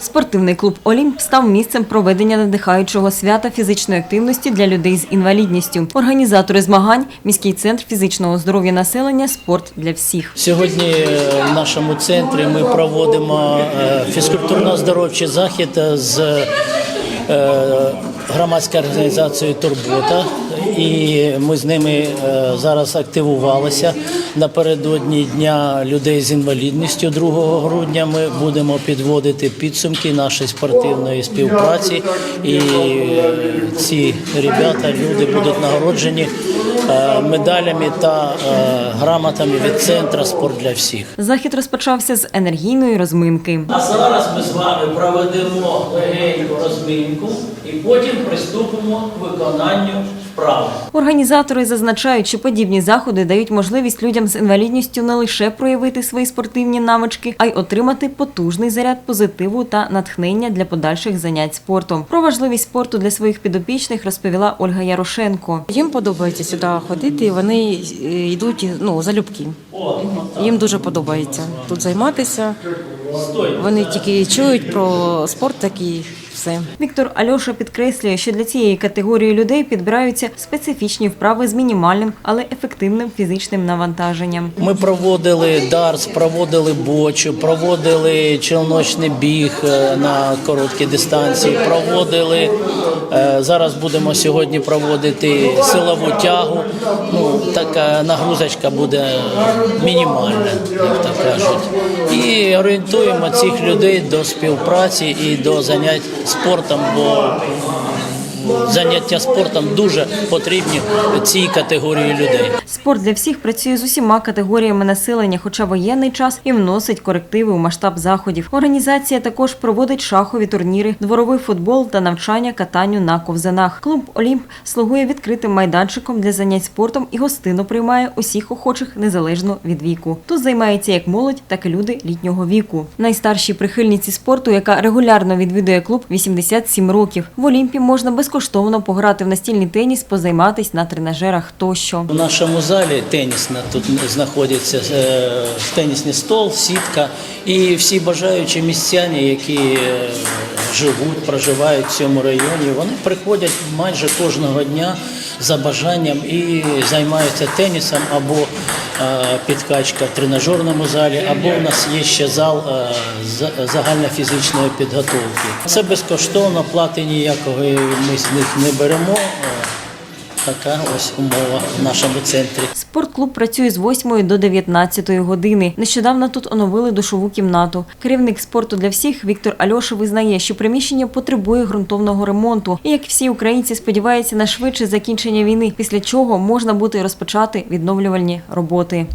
Спортивний клуб Олімп став місцем проведення надихаючого свята фізичної активності для людей з інвалідністю. Організатори змагань міський центр фізичного здоров'я населення Спорт для всіх. Сьогодні е, в нашому центрі ми проводимо е, фізкультурно-оздоровчий захід з громадською організацією Турбота. І ми з ними е, зараз активувалися. Напередодні Дня людей з інвалідністю 2 грудня ми будемо підводити підсумки нашої спортивної співпраці. І ці ребята, люди будуть нагороджені е, медалями та е, грамотами від центру спорт для всіх. Захід розпочався з енергійної розминки. А зараз ми з вами проведемо легеньку розминку і потім приступимо к виконанню вправи. Організатори зазначають, що подібні заходи дають можливість людям з інвалідністю не лише проявити свої спортивні навички, а й отримати потужний заряд позитиву та натхнення для подальших занять спортом. Про важливість спорту для своїх підопічних розповіла Ольга Ярошенко. Їм подобається сюди ходити, і вони е, йдуть ну, залюбки. Їм дуже подобається тут займатися. Вони тільки чують про спорт такий, все. Віктор Альоша підкреслює, що для цієї категорії людей підбираються специфічні вправи з мінімальним, але ефективним фізичним навантаженням. Ми проводили дартс, проводили бочу, проводили челночний біг е, на короткі дистанції, проводили е, зараз будемо сьогодні проводити силову тягу. Ну така нагрузочка буде мінімальна, кажуть. І орієнтуємо цих людей до співпраці і до занять спортом, бо заняття спортом дуже потрібні цій категорії людей. Спорт для всіх працює з усіма категоріями населення, хоча воєнний час і вносить корективи у масштаб заходів. Організація також проводить шахові турніри, дворовий футбол та навчання катанню на ковзанах. Клуб Олімп слугує відкритим майданчиком для занять спортом і гостинно приймає усіх охочих незалежно від віку. Тут займається як молодь, так і люди літнього віку. Найстаршій прихильниці спорту, яка регулярно відвідує клуб, 87 років. В Олімпі можна безкоштовно пограти в настільний теніс, позайматись на тренажерах тощо. У нашому залі тенісна тут знаходиться е, тенісний стол, сітка і всі бажаючі містяни, які е, живуть, проживають в цьому районі, вони приходять майже кожного дня за бажанням і займаються тенісом або е, підкачка в тренажерному залі, або у нас є ще зал е, загальнофізичної підготовки. Це безкоштовно, плати ніякої ми з них не беремо. Е, Така ось умова в нашому центрі. Спортклуб працює з 8 до 19 години. Нещодавно тут оновили душову кімнату. Керівник спорту для всіх Віктор Альоша визнає, що приміщення потребує ґрунтовного ремонту. І як всі українці сподіваються на швидше закінчення війни, після чого можна буде розпочати відновлювальні роботи.